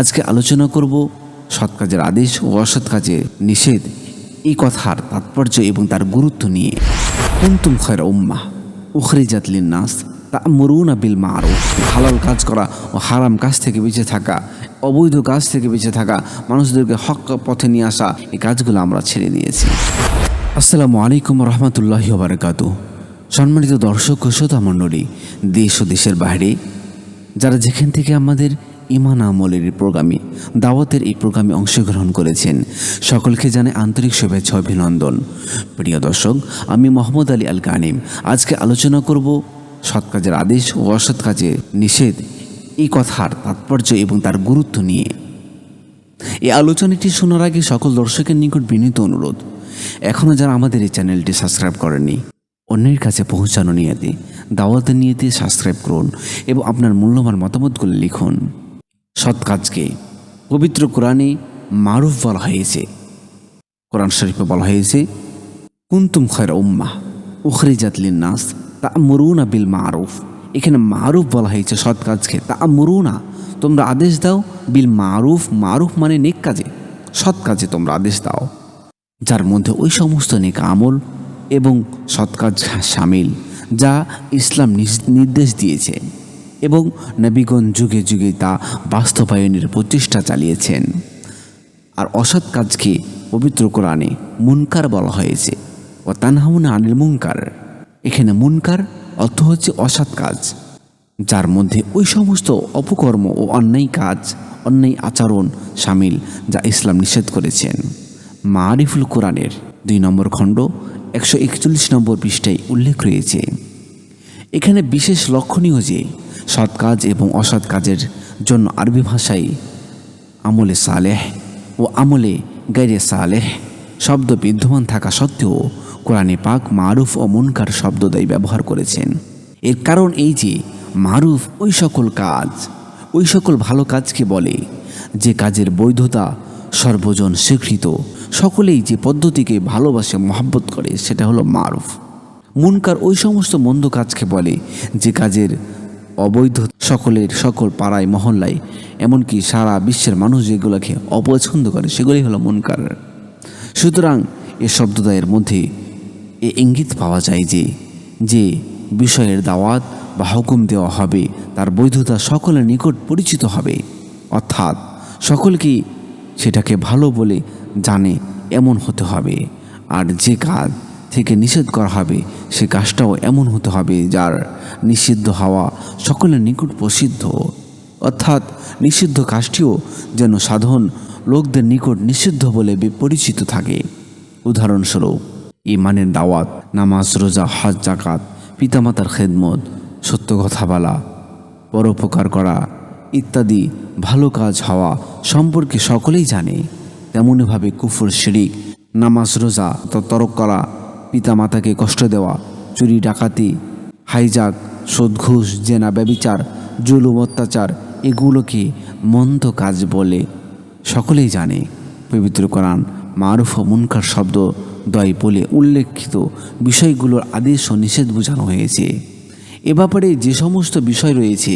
আজকে আলোচনা করব সৎ কাজের আদেশ ও অসৎ কাজের নিষেধ। এই কথার তাৎপর্য এবং তার গুরুত্ব নিয়ে। কুন্তুম খয়ের উম্মা উখরিজাত নাস তা মরুনা বিল মারুফ হালাল কাজ করা ও হারাম কাজ থেকে বেঁচে থাকা, অবৈধ কাজ থেকে বেঁচে থাকা, মানুষদেরকে হক পথে নিয়ে আসা, এই কাজগুলো আমরা ছেড়ে দিয়েছি। আসসালামু আলাইকুম রহমতুল্লাহি বারকাত সম্মানিত দর্শক ও শ্রোতা মণ্ডলী, দেশ ও দেশের বাইরে, যারা যেখান থেকে আমাদের ইমান আমলের প্রোগ্রামে, দাওয়াতের এই প্রোগ্রামে অংশগ্রহণ করেছেন। সকলকে জানে আন্তরিক শুভেচ্ছা অভিনন্দন। প্রিয় দর্শক, আমি মোহাম্মদ আলী আল কানিম আজকে আলোচনা করব সৎ কাজের আদেশ ও অসৎ কাজের নিষেধ, এই কথার তাৎপর্য এবং তার গুরুত্ব নিয়ে। এই আলোচনাটি শোনার আগে সকল দর্শকের নিকট বিনীত অনুরোধ এখনও যারা আমাদের এই চ্যানেলটি সাবস্ক্রাইব করেননি, অন্যের কাছে পৌঁছানো নিয়েতে, দাওয়াতের নিয়েতে সাবস্ক্রাইব করুন এবং আপনার মূল্যবান মতামতগুলো লিখুন। সৎ কাজকে পবিত্র কোরআনে মারুফ বলা হয়েছে। কোরআন শরীফে বলা হয়েছে, কুন্তুম খয়ের উম্মা উখরিজাত নাস তা মরুনা বিল মারুফ এখানে মারুফ বলা হয়েছে সৎ কাজকে। তা মরুনা তোমরা আদেশ দাও বিল মারুফ মারুফ মানে নেক কাজে, সৎ কাজে তোমরা আদেশ দাও, যার মধ্যে ওই সমস্ত নেক আমল এবং সৎ কাজ সামিল যা ইসলাম নির্দেশ দিয়েছে। এবং নবীগণ যুগে যুগে তা বাস্তবায়নের প্রচেষ্টা চালিয়েছেন। আর অসৎ কাজকে পবিত্র কোরআনে মুনকার বলা হয়েছে। ও তানহামুনা আনিল মুনকার। এখানে মুনকার অর্থ হচ্ছে অসৎ কাজ, যার মধ্যে ওই সমস্ত অপকর্ম ও অন্যায় কাজ, অন্যায় আচরণ সামিল যা ইসলাম নিষেধ করেছেন। মারিফুল কোরআনের দুই নম্বর খণ্ড একশো একচল্লিশ নম্বর পৃষ্ঠায় উল্লেখ রয়েছে। এখানে বিশেষ লক্ষণীয় যে সৎ কাজ এবং অসৎ কাজের জন্য আরবি ভাষায় আমলে সালেহ ও আমলে গাইরে সালেহ শব্দ বিদ্যমান থাকা সত্ত্বেও কোরআনে পাক মারুফ ও মুনকার শব্দদ্বয় ব্যবহার করেছেন। এর কারণ এই যে মারুফ ওই সকল কাজ, ওই সকল ভালো কাজকে বলে, যে কাজের বৈধতা সর্বজন স্বীকৃত, সকলেই যে পদ্ধতিকে ভালোবাসে, মহাব্বত করে, সেটা হলো মারুফ। মুনকার ওই সমস্ত মন্দ কাজকে বলে, যে কাজের অবৈধ সকলের সকল পাড়ায়, মহল্লায়, এমনকি সারা বিশ্বের মানুষ যেগুলোকে অপছন্দ করে সেগুলোই হলো মুনকার। সুতরাং এ শব্দদয়ের মধ্যে এ ইঙ্গিত পাওয়া যায় যে যে বিষয়ের দাওয়াত বা হুকুম দেওয়া হবে, তার বৈধতা সকলের নিকট পরিচিত হবে। অর্থাৎ সকলকেই সেটাকে ভালো বলে জানে, এমন হতে হবে। আর যে কাজ থেকে নিষেধ করা হবে, সে কাজটাও এমন হতে হবে যার নিষিদ্ধ হওয়া সকলের নিকট প্রসিদ্ধ। অর্থাৎ নিষিদ্ধ কাজটিও যেন সাধারণ লোকদের নিকট নিষিদ্ধ বলে পরিচিত থাকে। উদাহরণস্বরূপ ইমানের দাওয়াত, নামাজ, রোজা, হজ জাকাত পিতামাতার খেদমত, সত্য কথা বলা, পরোপকার করা ইত্যাদি ভালো কাজ হওয়া সম্পর্কে সকলেই জানে। তেমনইভাবে কুফর শিরিক, নামাজ, রোজা তরক করা পিতামাতাকে কষ্ট দেওয়া, চুরি, ডাকাতি, হাইজাক ঘুষ জেনা, ব্যবিচার, জুলুম, অত্যাচার, এগুলোকে মন্দ কাজ বলে সকলেই জানে। পবিত্র কোরআন, মারুফ ও মুনকার শব্দ, দয় বলে উল্লেখিত বিষয়গুলোর আদেশ ও নিষেধ বোঝানো হয়েছে। এ ব্যাপারে যে সমস্ত বিষয় রয়েছে,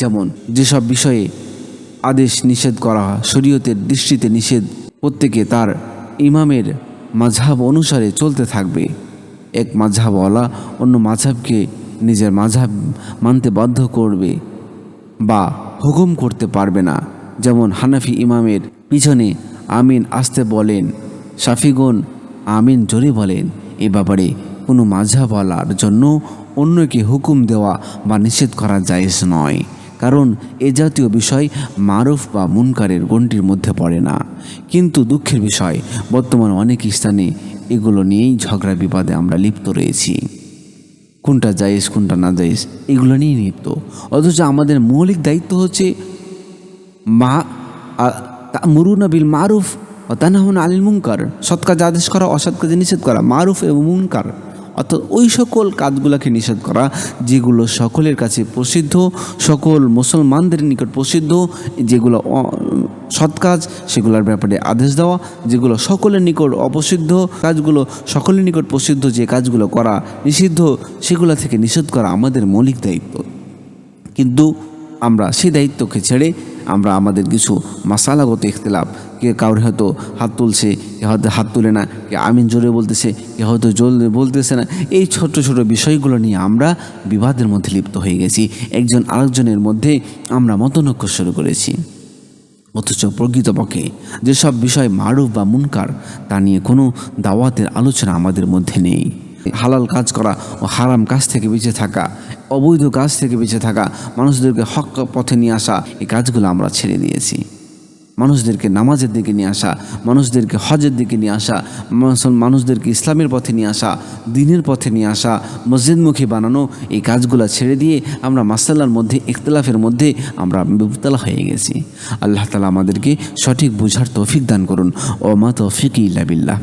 যেমন যেসব বিষয়ে আদেশ নিষেধ করা, শরীয়তের দৃষ্টিতে নিষেধ, প্রত্যেকে তার ইমামের মাঝহাব অনুসারে চলতে থাকবে। এক মাঝহাবওয়ালা অন্য মাঝহাবকে নিজের মাঝহাব মানতে বাধ্য করবে বা হুকুম করতে পারবে না। যেমন হানাফি ইমামের পিছনে আমিন আসতে বলেন শাফিগণ আমিন জোরে বলেন, এ ব্যাপারে কোনো মাঝহাবওয়ালার জন্য অন্যকে হুকুম দেওয়া বা নিষেধ করা জায়েজ নয়। কারণ এ জাতীয় বিষয় মারুফ বা মুনকারের গণ্ডির মধ্যে পড়ে না। কিন্তু দুঃখের বিষয়, বর্তমান অনেক স্থানে এগুলো নিয়েই ঝগড়া বিবাদে আমরা লিপ্ত রয়েছি। কোনটা জায়েজ, কোনটা না জায়েজ, এগুলো নিয়ে লিপ্ত। অথচ আমাদের মৌলিক দায়িত্ব হচ্ছে মা মুরুনা বিল মারুফ ও তানাহুন আলিল মুনকার। সৎ কাজ আদেশ করা, অসৎ কাজে নিষেধ করা, মারুফ এবং মুনকার। অর্থাৎ ওই সকল কাজগুলোকে নিষেধ করা, যেগুলো সকলের কাছে প্রসিদ্ধ, সকল মুসলমানদের নিকট প্রসিদ্ধ, যেগুলো সৎ কাজ, সেগুলোর ব্যাপারে আদেশ দেওয়া, যেগুলো সকলের নিকট অপ্রসিদ্ধ, কাজগুলো সকলের নিকট প্রসিদ্ধ, যে কাজগুলো করা নিষিদ্ধ, সেগুলো থেকে নিষেধ করা আমাদের মৌলিক দায়িত্ব। কিন্তু আমরা সেই দায়িত্বকে ছেড়ে আমরা আমাদের কিছু মাসালাগত ইখতলাফ কে কাউর হয়তো হাত তুলছে কে হয়তো হাত তুলে না কে আমিন জোরে বলতেছে কে হয়তো জোর বলতেছে না। এই ছোট ছোট বিষয়গুলো নিয়ে আমরা বিবাদের মধ্যে লিপ্ত হয়ে গেছি। একজন আরেকজনের মধ্যে আমরা মতনৈক্য শুরু করেছি। অথচ প্রকৃতপক্ষে যেসব বিষয় মারুফ বা মুনকার, তা নিয়ে কোনো দাওয়াতের আলোচনা আমাদের মধ্যে নেই। হালাল কাজ করা ও হারাম কাজ থেকে বেঁচে থাকা, অবৈধ কাজ থেকে বেঁচে থাকা, মানুষদেরকে হক পথে নিয়ে আসা, এই কাজগুলো আমরা ছেড়ে দিয়েছি। মানুষদেরকে নামাজের দিকে নিয়ে আসা, মানুষদেরকে হজের দিকে নিয়ে আসা মানুষ- মানুষদেরকে ইসলামের পথে নিয়ে আসা, দিনের পথে নিয়ে আসা, মসজিদমুখী বানানো, এই কাজগুলো ছেড়ে দিয়ে আমরা মাসাল্লার মধ্যে, ইখতলাফের মধ্যে আমরা বিবতলা হয়ে গেছি। আল্লাহ তালা আমাদেরকে সঠিক বুঝার তৌফিক দান করুন। ও মা তৌফিক ইল্লা বিল্লাহ।